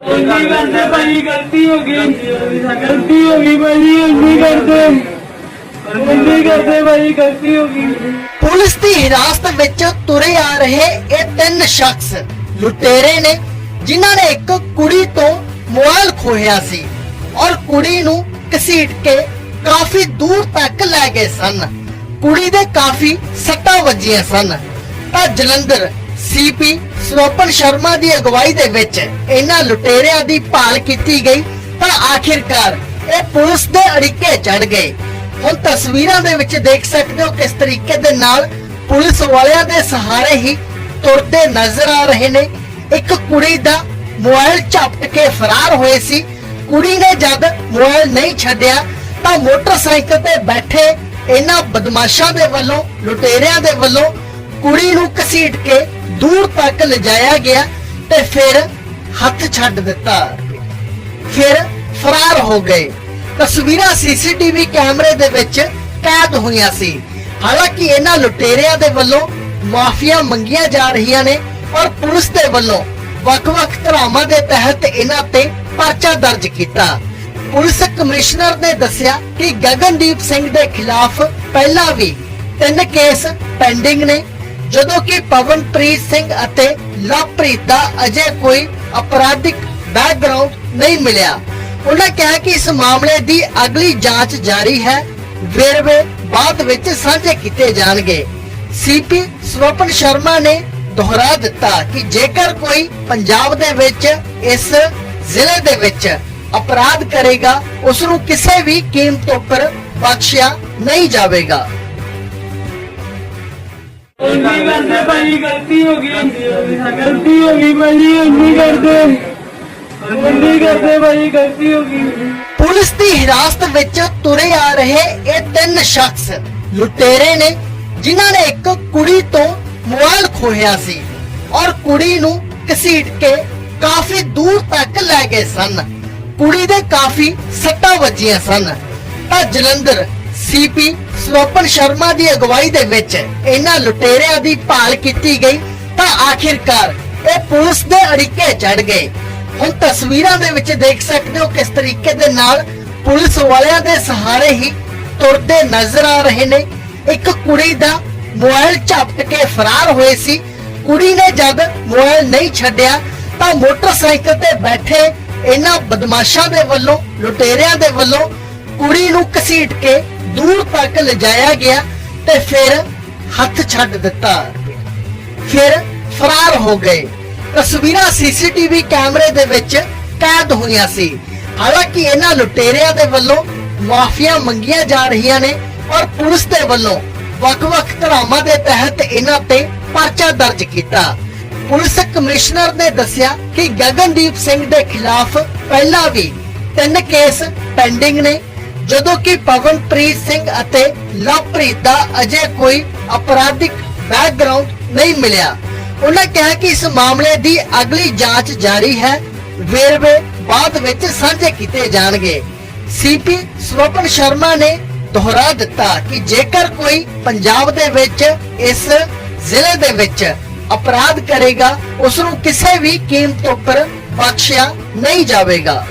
ਨਹੀਂ ਕਰਦੇ ਭਾਈ ਗਲਤੀ ਹੋ ਗਈ ਗਲਤੀ ਹੋ ਗਈ ਭਾਈ ਨਹੀਂ ਕਰਦੇ ਨਹੀਂ ਕਰਦੇ ਭਾਈ ਗਲਤੀ ਹੋ ਗਈ ਪੁਲਿਸ ਦੀ ਹਿਰਾਸਤ ਵਿੱਚ ਤੁਰੇ ਆ ਰਹੇ ਇਹ ਤਿੰਨ ਸ਼ਖਸ ਲੁਟੇਰੇ ਨੇ, ਜਿਨ੍ਹਾਂ ਨੇ ਇੱਕ ਕੁੜੀ ਤੋਂ ਮੋਬਾਈਲ ਖੋਹਿਆ ਸੀ ਔਰ ਕੁੜੀ ਨੂੰ ਘਸੀਟ ਕੇ ਕਾਫੀ ਦੂਰ ਤੱਕ ਲੈ ਗਏ ਸਨ। ਕੁੜੀ ਦੇ ਕਾਫੀ ਸੱਟਾਂ ਵੱਜੀਆਂ ਸਨ। ਤਾਂ ਜਲੰਧਰ ਸੀਪੀ ਸਵਪਨ ਸ਼ਰਮਾ ਦੀ ਅਗਵਾਈ ਦੇ ਵਿੱਚ ਇਹਨਾਂ ਲੁਟੇਰਿਆਂ ਦੀ ਭਾਲ ਕੀਤੀ ਗਈ ਤਾਂ ਆਖਿਰਕਾਰ ਇਹ ਪੁਲਿਸ ਦੇ ਅੜਿੱਕੇ ਚੜ ਗਏ। ਹੁਣ ਤਸਵੀਰਾਂ ਦੇ ਵਿੱਚ ਦੇਖ ਸਕਦੇ ਹੋ ਕਿਸ ਤਰੀਕੇ ਦੇ ਨਾਲ ਪੁਲਿਸ ਵਾਲਿਆਂ ਦੇ ਸਹਾਰੇ ਹੀ ਤੁਰਦੇ ਨਜ਼ਰ ਆ ਰਹੇ ਨੇ। ਇੱਕ ਕੁੜੀ ਦਾ ਮੋਬਾਈਲ ਝਪਟ ਕੇ ਫਰਾਰ ਹੋਏ ਸੀ। ਕੁੜੀ ਨੇ ਜਦ ਮੋਬਾਈਲ ਨਹੀਂ ਛੱਡਿਆ, ਤਾਂ ਮੋਟਰਸਾਈਕਲ ਤੇ ਬੈਠੇ ਇਹਨਾਂ ਬਦਮਾਸ਼ਾਂ ਦੇ ਵੱਲੋਂ, ਲੁਟੇਰਿਆਂ ਦੇ ਵੱਲੋਂ ਕੁੜੀ ਨੂੰ ਘਸੀਟ ਕੇ ਦੂਰ ਤੱਕ ਲਿਜਾਇਆ ਗਿਆ ਤੇ ਫਿਰ ਹੱਥ ਛੱਡ ਦਿੱਤਾ। ਫਿਰ ਫਰਾਰ ਹੋ ਗਏ। ਤਸਵੀਰਾਂ ਸੀਸੀਟੀਵੀ ਕੈਮਰੇ ਦੇ ਵਿੱਚ ਕੈਦ ਹੋਈਆਂ ਸੀ। ਹਾਲਾਂਕਿ ਇਹਨਾਂ ਲੁਟੇਰਿਆਂ ਦੇ ਵੱਲੋਂ ਮਾਫੀਆ ਮੰਗੀਆਂ ਜਾ ਰਹੀਆਂ ਨੇ ਔਰ ਪੁਲਿਸ ਦੇ ਵੱਲੋਂ ਵੱਖ-ਵੱਖ ਧਾਰਾਵਾਂ ਦੇ ਤਹਿਤ ਇਹਨਾਂ ਤੇ ਪਰਚਾ ਦਰਜ ਕੀਤਾ। ਪੁਲਿਸ ਕਮਿਸ਼ਨਰ ਨੇ ਦੱਸਿਆ ਕਿ ਗਗਨਦੀਪ ਸਿੰਘ ਦੇ ਖਿਲਾਫ ਪਹਿਲਾਂ ਵੀ ਤਿੰਨ ਕੇਸ ਪੈਂਡਿੰਗ ਨੇ। ਜਦੋਂ ਕਿ ਪਵਨਪ੍ਰੀਤ ਸਿੰਘ ਅਤੇ ਲਵਪ੍ਰੀਤ ਦਾ ਅਜੇ ਕੋਈ ਅਪਰਾਧਿਕ ਬੈਕਗ੍ਰਾਉਂਡ ਨਹੀਂ ਮਿਲਿਆ। ਉਹਨਾਂ ਕਿਹਾ ਕਿ ਇਸ ਮਾਮਲੇ ਦੀ ਅਗਲੀ ਜਾਂਚ ਜਾਰੀ ਹੈ। ਵੇਰਵੇ ਬਾਅਦ ਵਿੱਚ ਸਾਂਝੇ ਕੀਤੇ ਜਾਣਗੇ। ਸੀਪੀ ਸਵਪਨ ਸ਼ਰਮਾ ਨੇ ਦੁਹਰਾ ਦਿੱਤਾ ਕਿ ਜੇਕਰ ਕੋਈ ਪੰਜਾਬ ਦੇ ਵਿੱਚ, ਇਸ ਜ਼ਿਲ੍ਹੇ ਦੇ ਵਿੱਚ ਅਪਰਾਧ ਕਰੇਗਾ ਉਸ ਨੂੰ ਕਿਸੇ ਵੀ ਕੀਮਤ ਉੱਪਰ ਬਖਸ਼ਿਆ ਨਹੀਂ ਜਾਵੇਗਾ। ਨਹੀਂ ਕਰਦੇ ਭਾਈ, ਗਲਤੀ ਹੋ ਗਈ। ਗਲਤੀ ਹੋ ਗਈ ਭਾਈ ਨਹੀਂ ਕਰਦੇ। ਨਹੀਂ ਕਰਦੇ ਭਾਈ, ਗਲਤੀ ਹੋ ਗਈ। ਪੁਲਿਸ ਦੀ ਹਿਰਾਸਤ ਵਿੱਚ ਤੁਰੇ ਆ ਰਹੇ ਇਹ ਤਿੰਨ ਸ਼ਖਸ ਲੁਟੇਰੇ ਨੇ, ਜਿਨ੍ਹਾਂ ਨੇ ਇੱਕ ਕੁੜੀ ਤੋਂ ਮੋਬਾਈਲ ਖੋਹਿਆ ਸੀ ਔਰ ਕੁੜੀ ਨੂੰ ਘਸੀਟ ਕੇ ਕਾਫੀ ਦੂਰ ਤੱਕ ਲੈ ਗਏ ਸਨ। ਕੁੜੀ ਦੇ ਕਾਫੀ ਸੱਟਾਂ ਵੱਜੀਆਂ ਸਨ। ਤਾਂ ਜਲੰਧਰ ਸੀਪੀ ਸਵਪਨ ਸ਼ਰਮਾ ਦੀ ਅਗਵਾਈ ਦੇ ਵਿੱਚ ਇਹਨਾਂ ਲੁਟੇਰਿਆਂ ਦੀ ਭਾਲ ਕੀਤੀ ਗਈ ਤਾਂ ਆਖਿਰਕਾਰ ਇਹ ਪੁਲਿਸ ਦੇ ਅੜਿੱਕੇ ਚੜ ਗਏ। ਹੁਣ ਤਸਵੀਰਾਂ ਦੇ ਵਿੱਚ ਦੇਖ ਸਕਦੇ ਹੋ ਕਿਸ ਤਰੀਕੇ ਦੇ ਨਾਲ ਪੁਲਿਸ ਵਾਲਿਆਂ ਦੇ ਸਹਾਰੇ ਹੀ ਤੁਰਦੇ ਨਜ਼ਰ ਆ ਰਹੇ ਨੇ। ਇੱਕ ਕੁੜੀ ਦਾ ਮੋਬਾਈਲ ਝਪਟ ਕੇ ਫਰਾਰ ਹੋਏ ਸੀ। ਕੁੜੀ ਨੇ ਜਦ ਮੋਬਾਈਲ ਨਹੀਂ ਛੱਡਿਆ ਤਾਂ ਮੋਟਰਸਾਈਕਲ ਤੇ ਬੈਠੇ ਇਹਨਾਂ ਬਦਮਾਸ਼ਾਂ ਦੇ ਵੱਲੋਂ, ਲੁਟੇਰਿਆਂ ਦੇ ਵੱਲੋਂ ਕੁੜੀ ਨੂੰ ਘਸੀਟ ਕੇ ਦੂਰ ਤੱਕ ਲਿਜਾਇਆ ਗਿਆ ਤੇ ਫਿਰ ਹੱਥ ਛੱਡ ਦਿੱਤਾ। ਫਿਰ ਫਰਾਰ ਹੋ ਗਏ। ਤਸਵੀਰਾਂ ਸੀਸੀਟੀਵੀ ਕੈਮਰੇ ਦੇ ਵਿੱਚ ਕੈਦ ਹੋਈਆਂ ਸੀ। ਹਾਲਾਂਕਿ ਇਹਨਾਂ ਲੁਟੇਰਿਆਂ ਦੇ ਵੱਲੋਂ ਮਾਫੀਆਂ ਮੰਗੀਆਂ ਜਾ ਰਹੀਆਂ ਨੇ ਔਰ ਪੁਲਿਸ ਦੇ ਵੱਲੋਂ ਵੱਖ-ਵੱਖ ਧਾਰਾਵਾਂ ਦੇ ਤਹਿਤ ਇਹਨਾਂ ਤੇ ਪਰਚਾ ਦਰਜ ਕੀਤਾ। ਪੁਲਿਸ ਕਮਿਸ਼ਨਰ ਨੇ ਦੱਸਿਆ ਕਿ ਗਗਨਦੀਪ ਸਿੰਘ ਦੇ ਖਿਲਾਫ ਪਹਿਲਾਂ ਵੀ ਤਿੰਨ ਕੇਸ ਪੈਂਡਿੰਗ ਨੇ। ਜਦੋਂ ਕਿ ਪਵਨਪ੍ਰੀਤ ਸਿੰਘ ਅਤੇ ਲਵਪ੍ਰੀਤ ਦਾ ਅਜੇ ਕੋਈ ਅਪਰਾਧਿਕ ਬੈਕਗ੍ਰਾਉਂਡ ਨਹੀਂ ਮਿਲਿਆ। ਉਹਨਾਂ ਕਿਹਾ ਕਿ ਇਸ ਮਾਮਲੇ ਦੀ ਅਗਲੀ ਜਾਂਚ ਜਾਰੀ ਹੈ। ਵੇਰਵੇ ਬਾਅਦ ਵਿੱਚ ਸਾਂਝੇ ਕੀਤੇ ਜਾਣਗੇ। ਸੀਪੀ ਸਵਪਨ ਸ਼ਰਮਾ ਨੇ ਦੁਹਰਾ ਦਿੱਤਾ ਕਿ ਜੇਕਰ ਕੋਈ ਪੰਜਾਬ ਦੇ ਵਿੱਚ, ਇਸ ਜ਼ਿਲ੍ਹੇ ਦੇ ਵਿੱਚ ਅਪਰਾਧ ਕਰੇਗਾ ਉਸ ਨੂੰ ਕਿਸੇ ਵੀ ਕੀਮਤ ਉੱਪਰ ਬਖਸ਼ਿਆ ਨਹੀਂ ਜਾਵੇਗਾ।